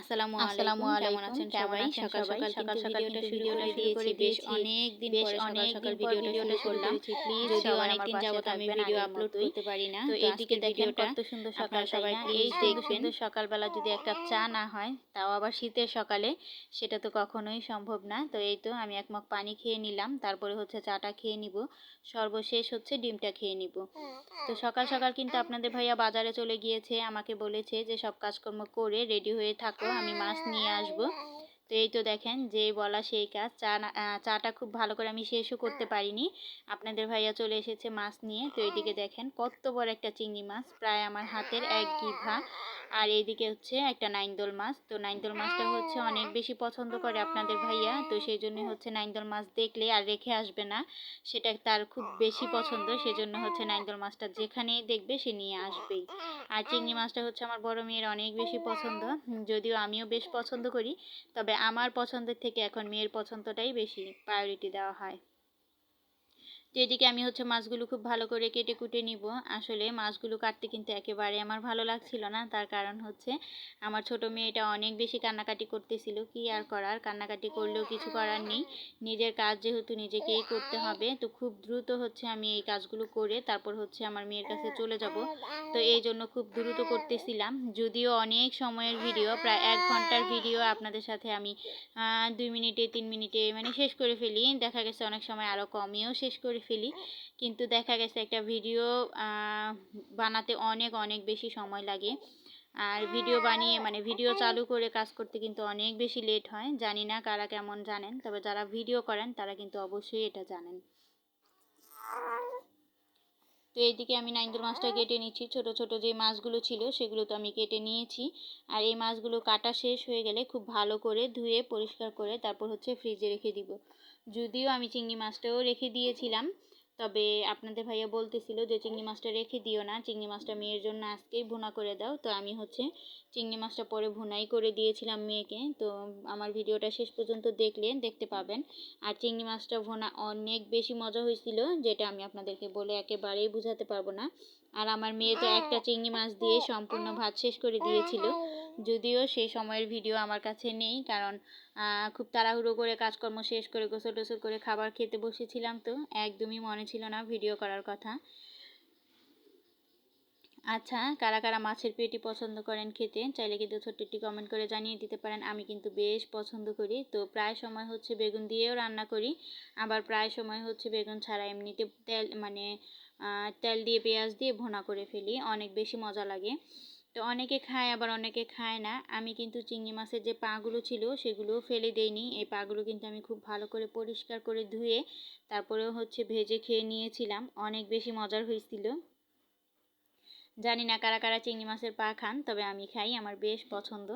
আসসালামু আসসালামু আলাইকুম কেমন আছেন সবাই? সকাল সকাল সকাল সকাল ভিডিওটা কিন্তু ভিডিওটা ভিডিওটা শুরু করে অনেক দিন পরে অনেক সকাল ভিডিওটা করলাম। যদিও অনেক দিন যাবত আমি ভিডিও আপলোড করতে পারি না তো এইদিকে দেখেন কত সুন্দর সকাল সবাই প্লিজ দেখবেন। সকালবেলা যদি এক কাপ চা না হয় তাও আবার শীতের সকালে সেটা তো কখনোই সম্ভব না। তো এই তো আমি এক মগ পানি খেয়ে নিলাম তারপরে হচ্ছে চাটা খেয়ে নিব। সর্বশেষ হচ্ছে ডিমটা খেয়ে নিব। তো সকাল সকাল কিন্তু আপনাদের ভাইয়া বাজারে চলে গিয়েছে আমাকে বলেছে যে সব কাজকর্ম করে রেডি হয়ে থাকো। আমি মাছ নিয়ে আসব। এই তো দেখেন যে বলা সেই কাজ। চা চাটা খুব ভালো করে আমি শেষও করতে পারিনি। আপনাদের ভাইয়া চলে এসেছে মাছ নিয়ে। তো এইদিকে দেখেন কত বড় একটা চিংড়ি মাছ, প্রায় আমার হাতের এক গিভা। আর এইদিকে হচ্ছে একটা নাইন্দল মাছ। তো নাইন্দল মাছটা হচ্ছে অনেক বেশি পছন্দ করে আপনাদের ভাইয়া। তো সেই জন্য হচ্ছে নাইন্দল মাছ দেখলে আর রেখে আসবে না। সেটা তার খুব বেশি পছন্দ। সেজন্য হচ্ছে নাইন্দল মাছটা যেখানেই দেখবে সে নিয়ে আসবেই। আর চিংড়ি মাছটা হচ্ছে আমার বড় মেয়ের অনেক বেশি পছন্দ। যদিও আমিও বেশ পছন্দ করি। তবে আমার পছন্দের থেকে এখন মেয়ের পছন্দটাই বেশি প্রায়োরিটি দেওয়া হয়। তো এদিকে আমি হচ্ছে মাছগুলো খুব ভালো করে কেটে কুটে নিব। আসলে মাছগুলো কাটতে কিন্তু একেবারে আমার ভালো লাগছিল না। তার কারণ হচ্ছে আমার ছোট মেয়েটা অনেক বেশি কান্নাকাটি করতেছিল। কি আর করার? কান্নাকাটি করলেও কিছু করার নেই। নিজের কাজ যেহেতু নিজেকেই করতে হবে, তো খুব দ্রুত হচ্ছে আমি এই কাজগুলো করে তারপর হচ্ছে আমার মেয়ের কাছে চলে যাব। তো এই জন্য খুব দ্রুত করতেছিলাম। যদিও অনেক সময়ের ভিডিও, প্রায় এক ঘণ্টার ভিডিও আপনাদের সাথে আমি দুই মিনিটে, তিন মিনিটে মানে শেষ করে ফেলি। দেখা গেছে অনেক সময় আরও কমেও শেষ করে ফেলি। কিন্তু দেখা গেছে একটা ভিডিও বানাতে অনেক অনেক বেশি সময় লাগে। আর ভিডিও বানিয়ে মানে ভিডিও চালু করে কাজ করতে কিন্তু অনেক বেশি লেট হয়। জানি না কারা কেমন জানেন তবে যারা ভিডিও করেন তারা কিন্তু অবশ্যই এটা জানেন। তো এইদিকে আমি নাইন্দুর মাছটা কেটে নিচ্ছি। ছোট ছোট যে মাছগুলো ছিল সেগুলো তো আমি কেটে নিয়েছি। আর এই মাছগুলো কাটা শেষ হয়ে গেলে খুব ভালো করে ধুয়ে পরিষ্কার করে তারপর হচ্ছে ফ্রিজে রেখে দিব। যদিও আমি চিংড়ি মাছটাও রেখে দিয়েছিলাম তবে আপনাদের ভাইয়া বলতেছিল যে চিংড়ি মাছটা রেখে দিও না, চিংড়ি মাছটা মেয়ের জন্য আজকেই ভুনা করে দাও। তো আমি হচ্ছে চিংড়ি মাছটা পরে ভুনাই করে দিয়েছিলাম মেয়েকে। তো আমার ভিডিওটা শেষ পর্যন্ত দেখলে, দেখতে পাবেন। আর চিংড়ি মাছটা ভোনা অনেক বেশি মজা হয়েছিল, যেটা আমি আপনাদেরকে বলে একেবারেই বোঝাতে পারব না। আর আমার মেয়ে তো একটা চিংড়ি মাছ দিয়ে সম্পূর্ণ ভাত শেষ করে দিয়েছিল। যদিও সেই সময়ের ভিডিও আমার কাছে নেই, কারণ খুব তাড়াহুড়ো করে কাজকর্ম শেষ করে গোসল টোসল করে খাবার খেতে বসেছিলাম তো, একদমই মনে ছিল না ভিডিও করার কথা। আচ্ছা কারা কারা মাছের পেটি পছন্দ করেন খেতে, চাইলে কিন্তু ছোট্ট একটি কমেন্ট করে জানিয়ে দিতে পারেন। আমি কিন্তু বেশ পছন্দ করি। তো প্রায় সময় হচ্ছে বেগুন দিয়েও রান্না করি, আবার প্রায় সময় হচ্ছে বেগুন ছাড়া এমনিতে তেল মানে তেল দিয়ে, পেঁয়াজ দিয়ে ভোনা করে ফেলি, অনেক বেশি মজা লাগে। তো অনেকে খায়, আবার অনেকে খায় না। আমি কিন্তু চিংড়ি মাছের যে পাগুলো ছিল, সেগুলোও ফেলে দেইনি। এই পাগুলো কিন্তু আমি খুব ভালো করে পরিষ্কার করে ধুয়ে তারপরেও হচ্ছে ভেজে খেয়ে নিয়েছিলাম। অনেক বেশি মজার হয়েছিল। জানি না কারা কারা চিংড়ি মাছের পা খান, তবে আমি খাই, আমার বেশ পছন্দ।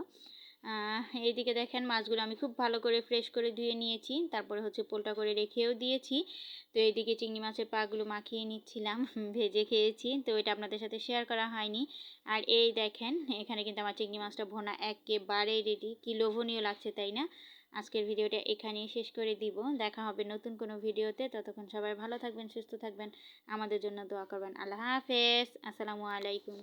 এইদিকে দেখেন মাছগুলো আমি খুব ভালো করে ফ্রেশ করে ধুয়ে নিয়েছি। তারপরে হচ্ছে পোলটা করে রেখেও দিয়েছি। তো এইদিকে চিংড়ি মাছের পাগুলো মাখিয়ে নিচ্ছিলাম, ভেজে খেয়েছি। তো এটা আপনাদের সাথে শেয়ার করা হয়নি। আর এই দেখেন, এখানে কিন্তু আমার চিংড়ি মাছটা ভোনা একেবারেই রেডি কি লোভনীয় লাগছে, তাই না? আজকের ভিডিওটা এখানেই শেষ করে দিব। দেখা হবে নতুন কোনো ভিডিওতে। ততক্ষণ সবাই ভালো থাকবেন, সুস্থ থাকবেন। আমাদের জন্য দোয়া করবেন। আল্লাহ হাফেজ। আসসালামু আলাইকুম।